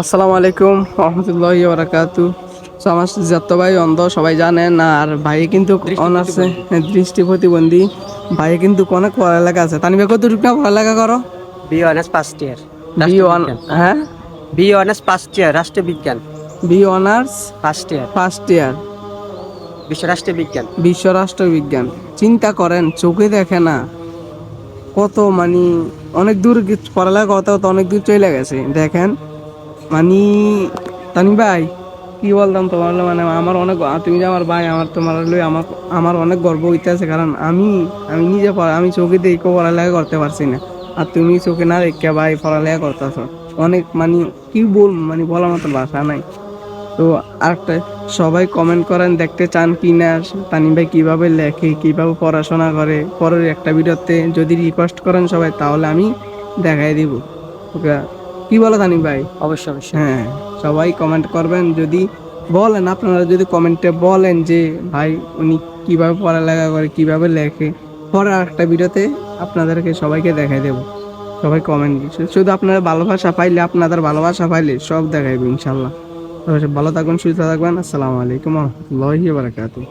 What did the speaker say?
আসসালামু আলাইকুম রহমতুল্লাহ বারাকাতু। তো আমার যত ভাই অন্ধ সবাই জানেন আর ভাই কিন্তু অনার্সে দৃষ্টি প্রতিবন্ধী। ভাই কিন্তু অনেক পড়ালেখা আছে? তানি ভাই কতটুকু না পড়ালেখা করো? B honours first year B one হ্যাঁ? বি অনার্স ফার্স্ট ইয়ার রাষ্ট্রবিজ্ঞান। B honours first year first year বিশ্ব রাষ্ট্রবিজ্ঞান। বিশ্ব রাষ্ট্রবিজ্ঞান। চিন্তা করেন চোখে দেখে না। কত মানে অনেক দূর পড়ালেখা করতে করতে অনেক দূর চলে গেছে, দেখেন। মানে তানি ভাই, কি বলতাম তোমার মানে আমার অনেক তুমি যে আমার ভাই, আমার তোমার হলো আমার আমার অনেক গর্ব হইতে আছে কারণ আমি আমি নিজে আমি চোখে দেখে পড়ালেখা করতে পারছি না। আর তুমি চোখে না দেখে ভাই পড়ালেখা করতেছ। অনেক মানে কি বল মানে বলার মতো ভাষা নাই। তো আরেকটা সবাই কমেন্ট করেন দেখতে চান কি না তানিম ভাই কীভাবে লেখে কীভাবে পড়াশোনা করে পরের একটা ভিডিওতে যদি রিকোয়েস্ট করেন সবাই তাহলে আমি দেখাই দিব। ওকে কি বলো তানিম ভাই? অবশ্যই অবশ্যই। হ্যাঁ সবাই কমেন্ট করবেন যদি বলেন আপনারা যদি কমেন্টে বলেন যে ভাই উনি কীভাবে পড়ালেখা করে কীভাবে লেখে? পরে একটা ভিডিওতে আপনাদেরকে সবাইকে দেখাই দেব। সবাই কমেন্ট শুধু আপনারা ভালোবাসা পাইলে আপনাদের ভালোবাসা পাইলে সব দেখাইবে ইনশাল্লাহ। ভালো থাকবেন সুস্থ থাকবেন আসসালামু আলাইকুম রহমতুল্লাহি বারাকাতুহ।